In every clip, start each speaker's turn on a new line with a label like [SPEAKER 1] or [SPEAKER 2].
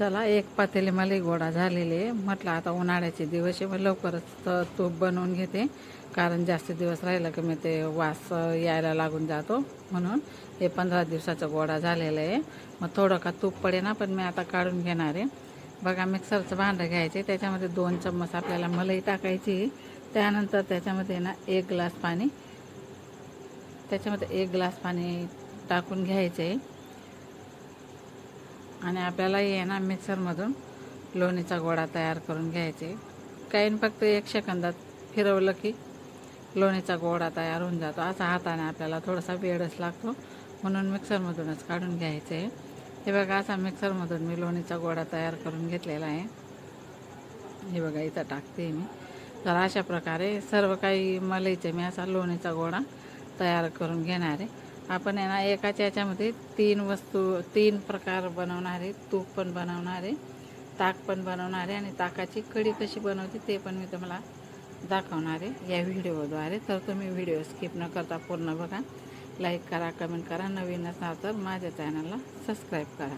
[SPEAKER 1] चला एक पातेली मला गोडा झालेले. म्हटलं आता उन्हाळ्याचे दिवस आहे मग लवकरच तूप बनवून घेते. कारण जास्त दिवस राहिलं की मी ते वास यायला लागून जातो म्हणून. हे पंधरा दिवसाचा गोडा झालेला आहे. मग थोडं का तूप पडे ना पण मी आता काढून घेणार आहे. बघा मिक्सरचं भांडं घ्यायचे. त्याच्यामध्ये दोन चम्मच आपल्याला मलई टाकायची. त्यानंतर त्याच्यामध्ये ना एक ग्लास पाणी. त्याच्यामध्ये एक ग्लास पाणी टाकून घ्यायचं. आहे आणि आपल्याला हे ना मिक्सरमधून लोणीचा गोळा तयार करून घ्यायचे. काही नाही, फक्त एक सेकंदात फिरवलं की लोणीचा गोळा तयार होऊन जातो. असा हाताने आपल्याला थोडासा वेळच लागतो. म्हणून मिक्सरमधूनच काढून घ्यायचे. आहे हे बघा असा मिक्सरमधून मी लोणीचा गोळा तयार करून घेतलेला आहे. हे बघा इथं टाकते मी. तर अशा प्रकारे सर्व काही मलईचे मी असा लोणीचा गोळा तयार करून घेणार आहे. आपण आहे ना एकाच्या याच्यामध्ये तीन वस्तू तीन प्रकार बनवणार आहे तूप पण बनवणार आहे ताक पण बनवणार आहे आणि ताकाची कढी कशी बनवते ते पण मी तुम्हाला दाखवणार आहे या व्हिडिओद्वारे. तर तुम्ही व्हिडिओ स्किप न करता पूर्ण बघा. लाईक करा कमेंट करा. नवीन असाल तर माझ्या चॅनलला सबस्क्राईब करा.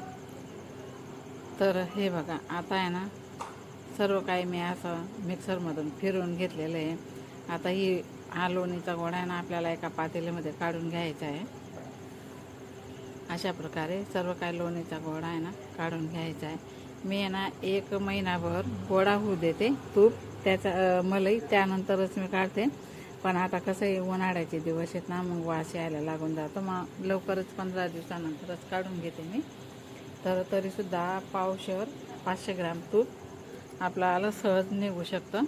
[SPEAKER 1] तर हे बघा आता आहे ना सर्व काही मी असं मिक्सरमधून फिरवून घेतलेलं आहे. आता ही हा लोणीचा गोळा आहे ना आपल्याला एका पातेलीमध्ये काढून घ्यायचा आहे. अशा प्रकारे सर्व काय लोणीचा गोळा आहे ना काढून घ्यायचा आहे. मी आहे ना एक महिनाभर गोळा होऊ देते तूप. त्याचा मलई मलाई त्यानंतरच मी काढते. पण आता कसं आहे उन्हाळ्याचे दिवस आहेत ना मग वास यायला लागून जातो. मग लवकरच पंधरा दिवसानंतरच काढून घेते मी. तर तरीसुद्धा पावशर पाचशे ग्राम तूप आपल्याला सहज निघू शकतं.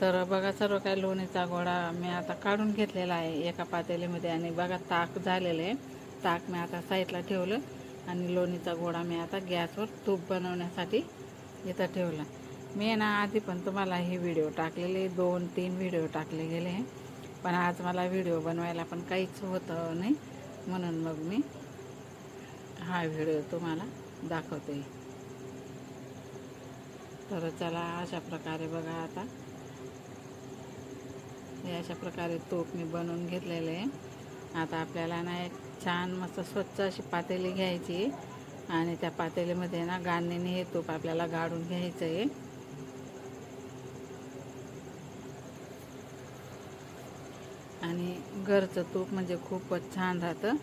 [SPEAKER 1] तर बघा सर्व काय लोणीचा गोळा मी आता काढून घेतलेला आहे एका पातेलीमध्ये आणि बघा ताक झालेलं आहे. ताक मी आता साईडला ठेवलं आणि लोणीचा गोळा मी आता गॅसवर तूप बनवण्यासाठी इथं ठेवला. मी ना आधी पण तुम्हाला हे व्हिडिओ टाकलेले दोन तीन व्हिडिओ टाकले गेले पण आज मला व्हिडिओ बनवायला पण काहीच होतं नाही. म्हणून मग मी हा व्हिडिओ तुम्हाला दाखवते. तर चला अशा प्रकारे बघा आता. हे अशा प्रकारे तूप मी बनवून घेतलेलं आहे. आता आपल्याला ना एक छान मस्त स्वच्छ अशी पातेली घ्यायची. आणि त्या पातेलीमध्ये ना गाळणीने हे तूप आपल्याला गाळून घ्यायचं आहे आणि घरचं तूप म्हणजे खूपच छान राहतं.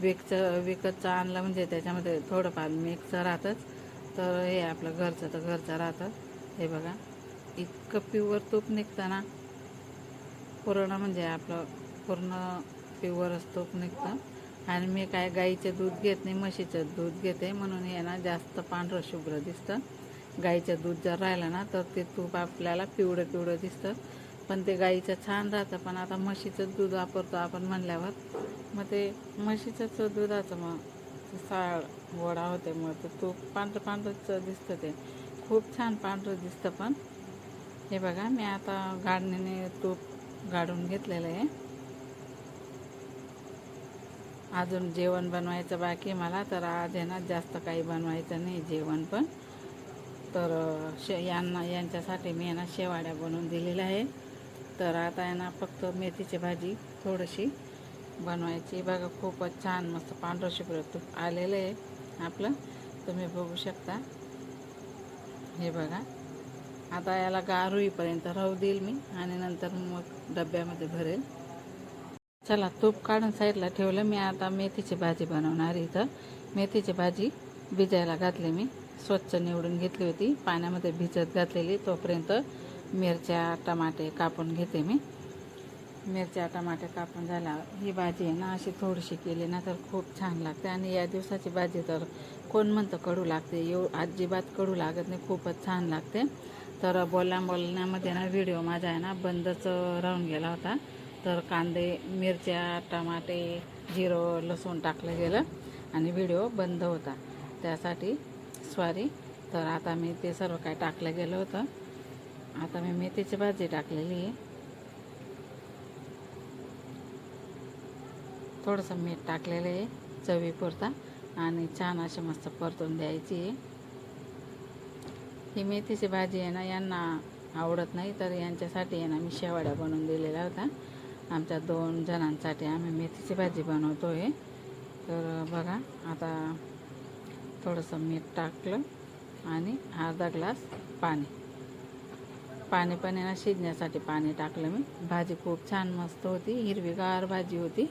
[SPEAKER 1] विकचं विकतचं आणलं म्हणजे त्याच्यामध्ये थोडंफार मिक्सचं राहतंच. तर हे आपलं घरचं तर घरचं राहतं. हे बघा इतकं प्युअर तूप निघतं ना. पूर्ण म्हणजे आपलं पूर्ण प्युअरच तूप निघतं. आणि मी काय गाईचं दूध घेत नाही म्हशीचं दूध घेते. म्हणून हे ना जास्त पांढरं शुभ्र दिसतं. गाईचं दूध जर राहिलं ना तर ते तूप आपल्याला पिवळं पिवळं दिसतं. पण ते गाईचं छान राहतं. पण आता म्हशीचं दूध वापरतो आपण म्हणल्यावर मग ते म्हशीचंच दुधाचं मग साळ वडा होते. मग ते तूप पांढरं पांढरंच दिसतं ते. खूप छान पांढरं दिसतं पण. हे बघा मी आता गाडणीने तूप गाडून घेतलेलं आहे. अजून जेवण बनवायचं बाकी मला तर आज आहे ना जास्त काही बनवायचं नाही जेवण पण. तर शे यांना यांच्यासाठी मी आहे ना शेवाड्या बनवून दिलेल्या आहे. तर आता आहे ना फक्त मेथीची भाजी थोडीशी बनवायची. बघा खूपच छान मस्त पांढरं शुभ्र तूप आलेलं आहे आपलं. तुम्ही बघू शकता. हे बघा. आता याला गार होईपर्यंत राहू देईल मी आणि नंतर मग डब्यामध्ये भरेल. चला तूप काढून साईडला ठेवलं. मी आता मेथीची भाजी बनवणार इथं. मेथीची भाजी भिजायला घातली मी. स्वच्छ निवडून घेतली होती. पाण्यामध्ये भिजत घातलेली. तोपर्यंत मिरच्या टमाटे कापून घेते मी. मिरच्या टमाटे कापून झाल्यावर ही भाजी आहे ना अशी थोडीशी केली ना तर खूप छान लागते. आणि या दिवसाची भाजी तर कोण म्हणतं कडू लागते? येऊ अजिबात कडू लागत नाही. खूपच छान लागते. तर बोलण्या बोलण्यामध्ये ना व्हिडिओ माझा आहे ना बंदच राहून गेला होता. तर कांदे मिरच्या टमाटे जिरं लसूण टाकलं गेलं आणि व्हिडिओ बंद होता. त्यासाठी सॉरी तर आता मी ते सर्व काय टाकलं गेलं होतं. आता मी मेथीची भाजी टाकलेली आहे. थोडंसं मीठ टाकलेलं आहे चवीपुरता आणि छान अशी मस्त परतून द्यायची आहे. ही मेथीची भाजी आहे ना यांना आवडत नाही तर यांच्यासाठी आहे ना मी शेवाड्या बनवून दिलेल्या होत्या. आमच्या दोन जणांसाठी आम्ही मेथीची भाजी बनवतो आहे तर बघा आता थोडंसं मीठ टाकलं आणि अर्धा ग्लास पाणी. पाणी पण आहे ना शिजण्यासाठी पाणी टाकलं मी. भाजी खूप छान मस्त होती हिरवीगार भाजी होती.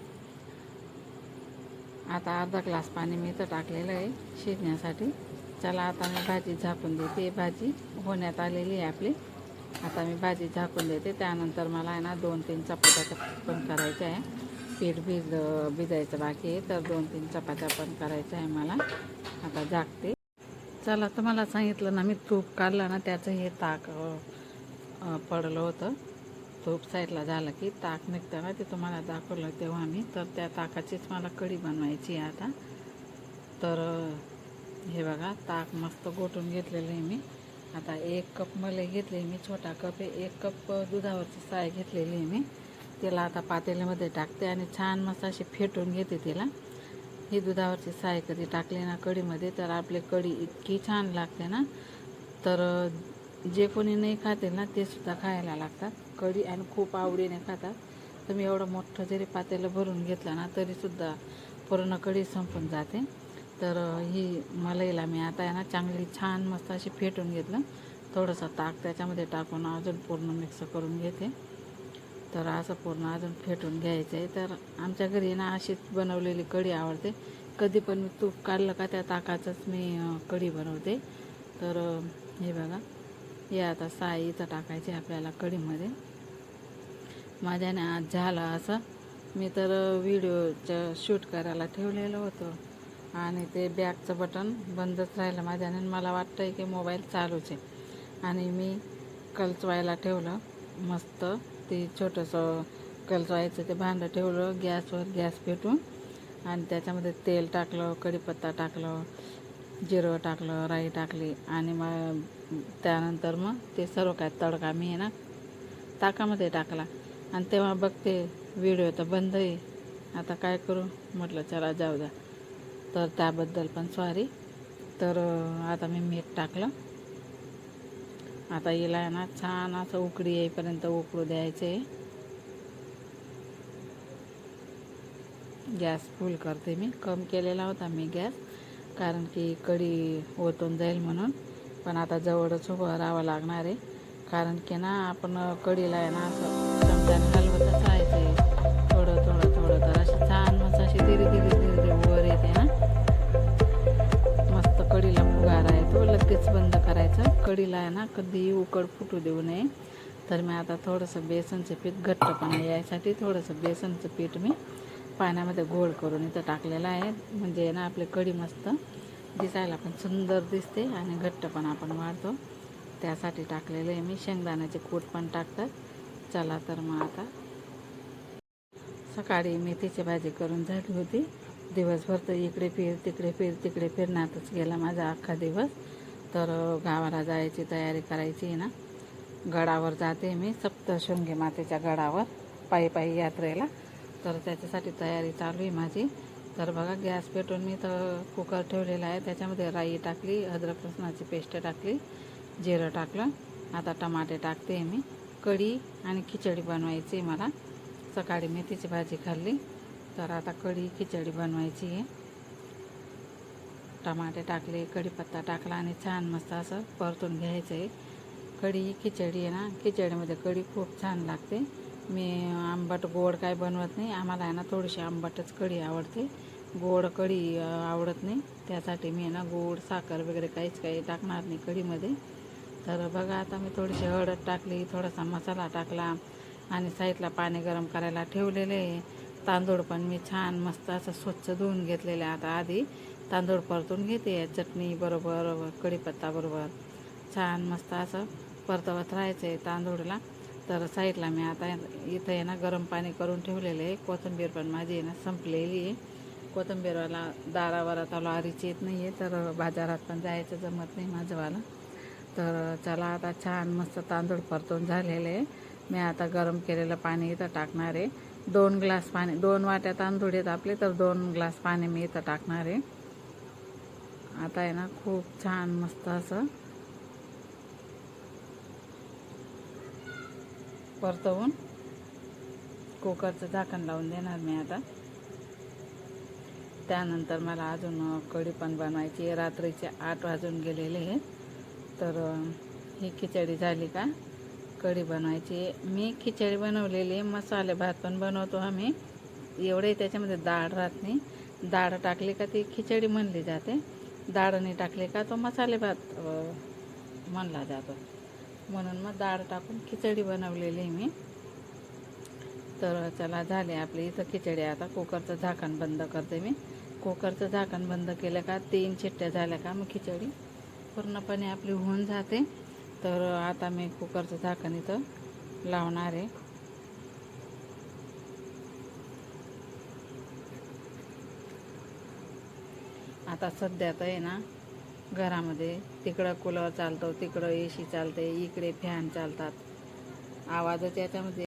[SPEAKER 1] आता अर्धा ग्लास पाणी मी इथं टाकलेलं आहे शिजण्यासाठी. चला आता मी भाजी झाकून देते. भाजी होण्यात आलेली आहे आपली. आता मी भाजी झाकून देते. त्यानंतर मला आहे ना दोन तीन चपात्या पण करायच्या आहे. पीठ भिज भिजायचं बाकी आहे तर दोन तीन चपात्या पण करायच्या आहे मला. आता झाकते. चला तर मला सांगितलं ना मी तूप काढलं ना त्याचं हे ताक पडलं होतं. तूप साईडला झालं की ताक निघतं ना ते तुम्हाला दाखवलं तेव्हा मी. तर त्या ताकाचीच मला कढी बनवायची आहे आता. तर हे बघा ताक मस्त गोटून घेतलेलं आहे मी. आता एक कप मलई घेतली मी छोटा कप आहे. एक कप दुधावरची साय घेतलेली आहे मी. तिला आता पातेल्यामध्ये टाकते आणि छान मस्त अशी फेटून घेते तिला. ही दुधावरची साय कधी टाकली ना कढीमध्ये तर आपली कढी इतकी छान लागते ना. तर जे कोणी नाही खाते ना ते सुद्धा खायला लागतात. कढी आणि खूप आवडीने खातात. तुम्ही एवढं मोठं जरी पातेलं भरून घेतलं ना तरीसुद्धा पूर्ण कढी संपून जाते. तर ही मलईला मी आता आहे ना चांगली छान मस्त अशी फेटून घेतलं. थोडंसं ताक त्याच्यामध्ये टाकून अजून पूर्ण मिक्स करून घेते. तर असं पूर्ण अजून फेटून घ्यायचं आहे तर आमच्या घरी ना अशीच बनवलेली कढी आवडते. कधी पण मी तूप काढलं का त्या ताकाचंच मी कढी बनवते. तर हे बघा. हे आता साई इथं टाकायची आपल्याला कढीमध्ये. माझ्याने आज झालं असं. मी तर व्हिडिओचं शूट करायला ठेवलेलं होतं. आणि ते बॅगचं बटन बंदच राहिलं माझ्याने. आणि मला वाटतं आहे की मोबाईल चालूच आहे. आणि मी कलचवायला ठेवलं मस्त. ते छोटंसं कलचवायचं ते भांडं ठेवलं गॅसवर गॅस पेटून. आणि त्याच्यामध्ये तेल टाकलं कढीपत्ता टाकलं जिरं टाकलं राई टाकली. आणि मग त्यानंतर मग ते सर्व काय तडका मी आहे ना ताकामध्ये टाकला. आणि तेव्हा बघते व्हिडिओ तर बंद आहे. आता काय करू? म्हटलं चला जाऊ द्या. तर त्याबद्दल पण सॉरी तर आता मी मीठ टाकलं. आता हिला आहे ना छान असं उकडी येईपर्यंत उकळू द्यायचे. गॅस फुल करते मी. कम केलेला होता मी गॅस कारण की कढी ओतून जाईल म्हणून. पण आता जवळच उभं राहावं लागणार आहे. कारण की ना आपण कढीला आहे ना असं चमच्याने हलवतच राहायचं. आहे थोडं थोडं थोडं तर अशी छान मस्त अशी धीरे धीरे कढीला आहे ना कधीही उकड फुटू देऊ नये. तर मी आता थोडंसं बेसनचं पीठ घट्टपणा यायसाठी थोडंसं बेसनचं पीठ मी पाण्यामध्ये गोळ करून इथं टाकलेलं आहे. म्हणजे ना आपली कढी मस्त दिसायला पण सुंदर दिसते आणि घट्टपणा आपण वाढतो. त्यासाठी टाकलेलं आहे मी. शेंगदाण्याचे कूट पण टाकतात. चला तर मग आता सकाळी मेथीची भाजी करून झाली होती. दिवसभर तर इकडे फिर तिकडे फिर तिकडे फिरण्यातच गेला माझा अख्खा दिवस. तर गावाला जायची तयारी करायची आहे ना. गडावर जाते मी सप्तशृंगी मातेच्या गडावर पायी पायी यात्रेला. तर त्याच्यासाठी तयारी चालू आहे माझी. तर बघा गॅस पेटून मी तर कुकर ठेवलेला आहे. त्याच्यामध्ये राई टाकली अद्रक लसणाची पेस्ट टाकली जिरं टाकलं. आता टमाटे टाकते मी. कढी आणि खिचडी बनवायची आहे मला. सकाळी मेथीची भाजी खाल्ली. तर आता कढी खिचडी बनवायची आहे. टमाटे टाकले कढीपत्ता टाकला आणि छान मस्त असं परतून घ्यायचं आहे कढी खिचडी आहे ना खिचडीमध्ये कढी खूप छान लागते. मी आंबट गोड काय बनवत नाही आम्हाला आहे ना थोडीशी आंबटच कढी आवडते. गोड कढी आवडत नाही. त्यासाठी मी ना गोड साखर वगैरे काहीच काही टाकणार नाही कढीमध्ये. तर बघा आता मी थोडीशी हळद टाकली थोडासा मसाला टाकला आणि साईडला पाणी गरम करायला ठेवलेले तांदूळ पण मी छान मस्त असं स्वच्छ धुवून घेतलेले आता आधी. तांदूळ परतून घेते चटणी बरोबर कढीपत्ता बरोबर. छान मस्त असं परतवत राहायचं आहे तांदूळला. तर साईडला मी आता इथं आहे ना गरम पाणी करून ठेवलेलं आहे. कोथिंबीर पण माझी आहे ना संपलेली आहे. कोथिंबीरवाला दारावर आता लॉरीची येत नाही आहे तर बाजारात पण जायचं जमत नाही माझंवालं. तर चला आता छान मस्त तांदूळ परतून झालेले आहे. मी आता गरम केलेलं पाणी इथं टाकणार आहे. दोन ग्लास पाणी दोन वाट्या तांदूळ आहेत आपले तर दोन ग्लास पाणी मी इथं टाकणार आहे. आता आहे ना खूप छान मस्त असं. परतवून कुकरचं झाकण लावून देणार मी आता. त्यानंतर मला अजून कढी पण बनवायची रात्रीचे आठ वाजून गेलेले आहेत. तर ही खिचडी झाली का? कढी बनवायची मी खिचडी बनवलेली मसाले भात पण बनवतो आम्ही. एवढे त्याच्यामध्ये डाळ राहत नाही. डाळ टाकली का ती खिचडी म्हणली जाते. डाळ नाही का तो मसाले भात म्हणला जातो. म्हणून मग डाळ टाकून खिचडी बनवलेली आहे मी. तर चला झाले आपली इथं खिचडी. आता कुकरचं झाकण बंद करते मी. कुकरचं झाकण बंद केलं का तीन चिट्ट्या झाल्या का मग खिचडी. पूर्णपणे आपली होऊन जाते. तर आता मी कुकरचं झाकण इथं लावणार आहे. आता सध्या तर आहे ना घरामध्ये तिकडं कूलर चालतो तिकडं ए सी चालते इकडे फॅन चालतात. आवाजच याच्यामध्ये